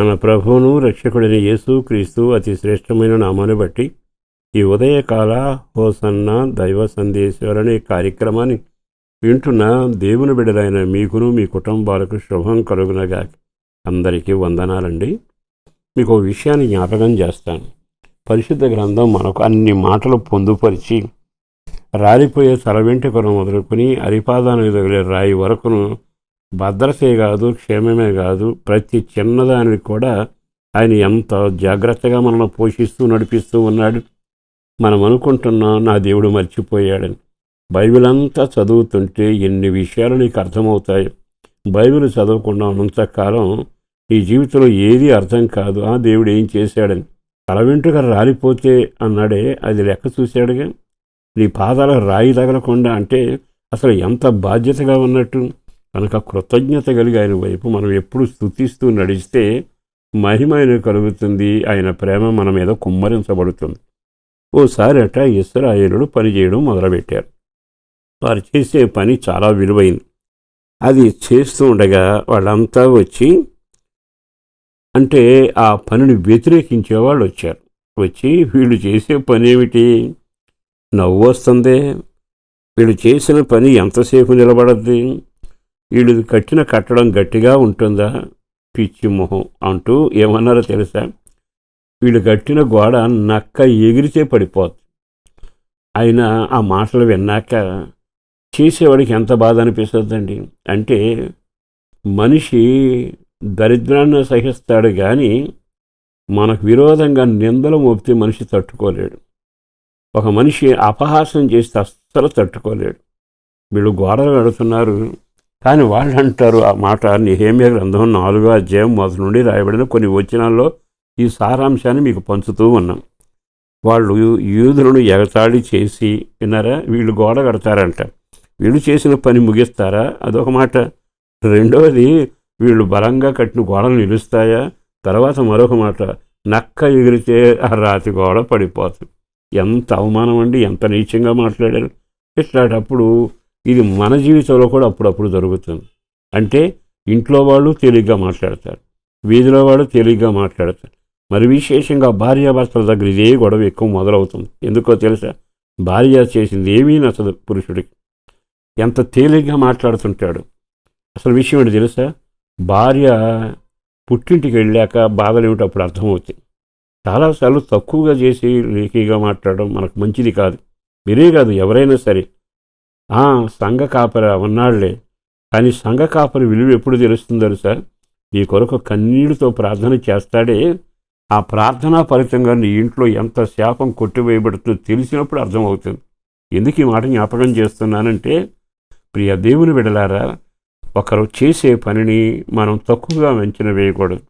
మన ప్రభువును రక్షకుడిని యేసు క్రీస్తు అతి శ్రేష్టమైన నామాన్ని బట్టి ఈ ఉదయకాల హోసన్న దైవ సందేశాలు అనే కార్యక్రమాన్ని వింటున్న దేవుని బిడ్డలైన మీకును మీ కుటుంబాలకు శుభం కలుగునగా అందరికీ వందనాలండి. మీకు ఒక విషయాన్ని జ్ఞాపకం చేస్తాను. పరిశుద్ధ గ్రంథం మనకు అన్ని మాటలు పొందుపరిచి రాలిపోయే తల వెంట్రుకను మొదలుకొని అరిపాదానికి తగిలే రాయి వరకును భద్రతే కాదు క్షేమమే కాదు ప్రతి చిన్నదానికి కూడా ఆయన ఎంత జాగ్రత్తగా మనల్ని పోషిస్తూ నడిపిస్తూ ఉన్నాడు. మనం అనుకుంటున్నాం నా దేవుడు మర్చిపోయాడని. బైబిల్ అంతా చదువుతుంటే ఎన్ని విషయాలు నీకు అర్థమవుతాయి? బైబిల్ చదవకుండా ఉన్నంతకాలం ఈ జీవితంలో ఏది అర్థం కాదు. ఆ దేవుడు ఏం చేశాడని. తల వెంట్రుక రాలిపోతే అన్నాడే అది లెక్క చూశాడుగా. నీ పాదాలకు రాయి తగలకుండా అంటే అసలు ఎంత బాధ్యతగా ఉన్నట్టు? కనుక కృతజ్ఞత కలిగి ఆయన వైపు మనం ఎప్పుడు స్థుతిస్తూ నడిస్తే మహిమ ఆయన కలుగుతుంది ఆయన ప్రేమ మన మీద కుమ్మరించబడుతుంది. ఓసారి అట ఇస్రాయేలుడు పనిచేయడం మొదలుపెట్టారు. వారు చేసే పని చాలా విలువైంది. అది చేస్తూ ఉండగా వాళ్ళంతా వచ్చి అంటే ఆ పనిని వ్యతిరేకించే వాళ్ళు వచ్చారు. వచ్చి వీళ్ళు చేసే పని ఏమిటి? నవ్వు వస్తుంది. వీళ్ళు చేసిన పని ఎంతసేపు నిలబడద్ది? వీళ్ళు కట్టిన కట్టడం గట్టిగా ఉంటుందా? పిచ్చి మొహం అంటూ ఏమన్నారో తెలుసా? వీళ్ళు కట్టిన గోడ నక్క ఎగిరితే పడిపోద్ది. అయినా ఆ మాటలు విన్నాక చేసేవాడికి ఎంత బాధ అనిపిస్తుందండి? అంటే మనిషి దరిద్రాన్ని సహిస్తాడు కానీ మనకు విరోధంగా నిందలు మోపితే మనిషి తట్టుకోలేడు. ఒక మనిషి అపహాసం చేస్తే అస్సలు తట్టుకోలేడు. వీళ్ళు గోడలు కడుతున్నారు కానీ వాళ్ళు అంటారు ఆ మాట నిహేమియ గ్రంథం నాలుగో అధ్యాయం మొదటి నుండి రాయబడిన కొన్ని వచనాల్లో ఈ సారాంశాన్ని మీకు పంచుతూ ఉన్నాం. వాళ్ళు యూదులను ఎగతాళి చేసి విన్నారా? వీళ్ళు గోడ కడతారంట. వీళ్ళు చేసిన పని ముగిస్తారా? అదొక మాట. రెండవది వీళ్ళు బలంగా కట్టిన గోడలు నిలుస్తాయా? తర్వాత మరొక మాట. నక్క ఎగిరితే ఆ రాతి గోడ పడిపోతుంది. ఎంత అవమానం అండి ఎంత నీచంగా మాట్లాడారు. ఇట్లాంటప్పుడు ఇది మన జీవితంలో కూడా అప్పుడప్పుడు జరుగుతుంది. అంటే ఇంట్లో వాళ్ళు తేలిగ్గా మాట్లాడతారు. వీధిలో వాళ్ళు తేలిగ్గా మాట్లాడతారు. మరి విశేషంగా భార్యాభర్తల దగ్గర ఇదే గొడవ ఎక్కువ మొదలవుతుంది. ఎందుకో తెలుసా? భార్య చేసింది ఏమీ నచ్చదు పురుషుడికి. ఎంత తేలిగ్గా మాట్లాడుతుంటాడు. అసలు విషయం ఏంటి తెలుసా? భార్య పుట్టింటికి వెళ్ళాక బాధలు ఏమిటో అప్పుడు అర్థమవుతాయి. చాలాసార్లు తక్కువగా చేసి లేఖీగా మాట్లాడడం మనకు మంచిది కాదు. మీరే కాదు ఎవరైనా సరే. సంఘ కాపర ఉన్నాళ్ళే. కానీ సంఘ కాపరి విలువ ఎప్పుడు తెలుస్తుందో సార్? నీ కొరకు కన్నీళ్ళతో ప్రార్థన చేస్తాడే. ఆ ప్రార్థనా ఫలితంగా నీ ఇంట్లో ఎంత శాపం కొట్టివేయబడుతుందో తెలిసినప్పుడు అర్థమవుతుంది. ఎందుకు ఈ మాట జ్ఞాపకం చేస్తున్నానంటే ప్రియ దేవుని విడలారా ఒకరు చేసే పనిని మనం తక్కువగా వెంచిన వేయకూడదు.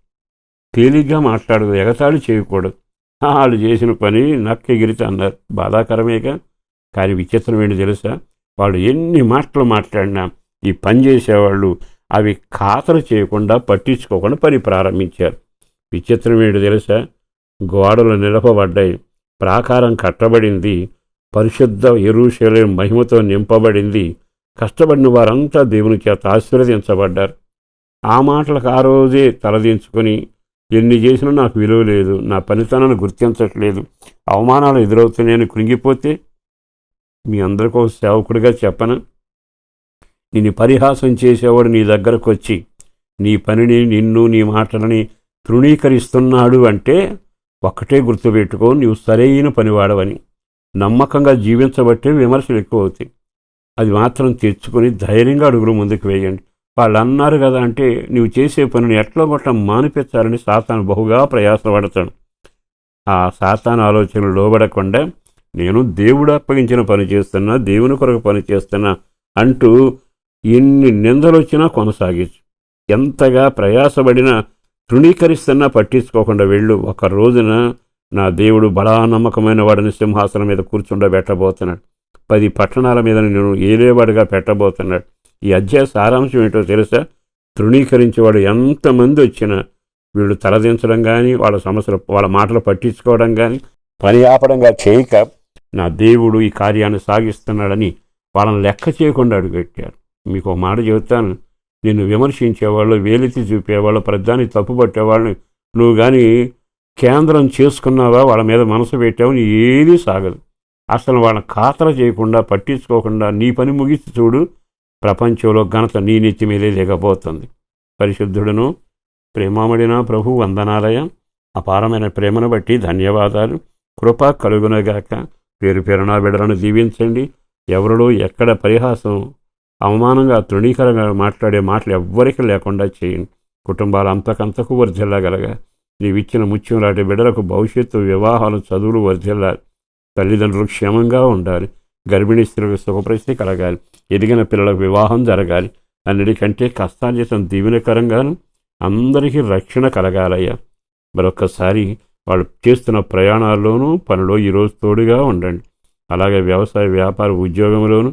తేలిగ్గా మాట్లాడదు ఎగతాళి చేయకూడదు. వాళ్ళు చేసిన పని నక్కెగిరితే అన్నారు. బాధాకరమేగా. కానీ విచిత్రం ఏంటి తెలుసా? వాళ్ళు ఎన్ని మాటలు మాట్లాడినా ఈ పని చేసేవాళ్ళు అవి ఖాతరు చేయకుండా పట్టించుకోకుండా పని ప్రారంభించారు. విచిత్రం ఏంటి తెలుసా? గోడలు నిలపబడ్డాయి. ప్రాకారం కట్టబడింది. పరిశుద్ధ ఎరుశల మహిమతో నింపబడింది. కష్టపడిన వారంతా దేవుని చేత ఆశీర్వదించబడ్డారు. ఆ మాటలకు ఆ రోజే తలదించుకొని ఎన్ని చేసినా నాకు విలువ లేదు నా పనితనాన్ని గుర్తించట్లేదు అవమానాలు ఎదురవుతున్నాయని కృంగిపోతే మీ అందరికీ సేవకుడిగా చెప్పను. నిన్ను పరిహాసం చేసేవాడు నీ దగ్గరకు వచ్చి నీ పనిని నిన్ను నీ మాటలని తృణీకరిస్తున్నాడు అంటే ఒక్కటే గుర్తుపెట్టుకో నీవు సరైన పనివాడవని. నమ్మకంగా జీవించబట్టే విమర్శలు ఎక్కువ అవుతాయి అది మాత్రం తెచ్చుకొని ధైర్యంగా అడుగులు ముందుకు వేయండి. వాళ్ళు అన్నారు కదా అంటే నీవు చేసే పనిని ఎట్లా కొట్ట మానిపించాలని సాతాను బహుగా ప్రయాసపడతాడు. ఆ సాతాను ఆలోచనలు లోబడకుండా నేను దేవుడు అప్పగించిన పని చేస్తున్నా దేవుని కొరకు పని చేస్తున్నా అంటూ ఎన్ని నిందలు వచ్చినా కొనసాగించు. ఎంతగా ప్రయాసపడినా తృణీకరిస్తున్నా పట్టించుకోకుండా వెళ్ళు. ఒక రోజున నా దేవుడు బడా నమ్మకమైన వాడిని సింహాసనం మీద కూర్చుండబెట్టబోతున్నాడు. పది పట్టణాల మీద నేను ఏలేవాడిగా పెట్టబోతున్నాడు. ఈ అధ్యాయ సారాంశం ఏంటో తెలుసా? తృణీకరించేవాడు ఎంతమంది వచ్చినా వీళ్ళు తలదించడం కానీ వాళ్ళ సమస్యలు వాళ్ళ మాటలు పట్టించుకోవడం కానీ పని ఆపడంగా చేయక నా దేవుడు ఈ కార్యాన్ని సాగిస్తున్నాడని వాళ్ళని లెక్క చేయకుండా అడుగుపెట్టారు మీకు ఒక మాట చెబుతాను. నిన్ను విమర్శించేవాళ్ళు వేలెత్తి చూపేవాళ్ళు ప్రధాని తప్పుపట్టేవాళ్ళని నువ్వు కానీ కేంద్రం చేసుకున్నావా? వాళ్ళ మీద మనసు పెట్టావు నీ ఏదీ సాగదు. అసలు వాళ్ళని ఖాతర చేయకుండా పట్టించుకోకుండా నీ పని ముగిసి చూడు. ప్రపంచంలో ఘనత నీ నెత్తి మీదే దిగబోతుంది పరిశుద్ధుడును ప్రేమామడిన ప్రభు వందనాలయ. అపారమైన ప్రేమను బట్టి ధన్యవాదాలు. కృప కలుగునగాక. పేరు పేరున బిడలను దీవించండి ఎవరిలో ఎక్కడ పరిహాసం అవమానంగా తృణీకరంగా మాట్లాడే మాటలు ఎవ్వరికీ లేకుండా చేయండి. కుటుంబాలు అంతకంతకు వర్ధిల్లగలగా. నీవిచ్చిన ముత్యం లాంటి బిడ్డలకు భవిష్యత్తు వివాహాలు చదువులు వర్ధిల్లాలి. తల్లిదండ్రులు క్షేమంగా ఉండాలి. గర్భిణీ స్త్రీలకు సుఖప్రశ్న కలగాలి. ఎదిగిన పిల్లలకు వివాహం జరగాలి. అన్నిటికంటే కష్టార్జితం దీవెనకరంగాను అందరికీ రక్షణ కలగాలయ్యా. మరొక్కసారి వాళ్ళు చేస్తున్న ప్రయాణాల్లోనూ పనిలో ఈరోజు తోడుగా ఉండండి. అలాగే వ్యవసాయ వ్యాపార ఉద్యోగంలోనూ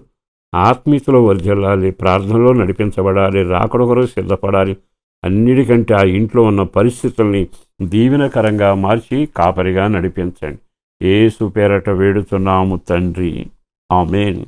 ఆత్మీయతలో వర్ధిల్లాలి ప్రార్థనలో నడిపించబడాలి రాకడొకరు సిద్ధపడాలి. అన్నిటికంటే ఆ ఇంట్లో ఉన్న పరిస్థితుల్ని దీవెనకరంగా మార్చి కాపరిగా నడిపించండి. ఏసు పేరట వేడుతున్నాము తండ్రి. ఆమెన్.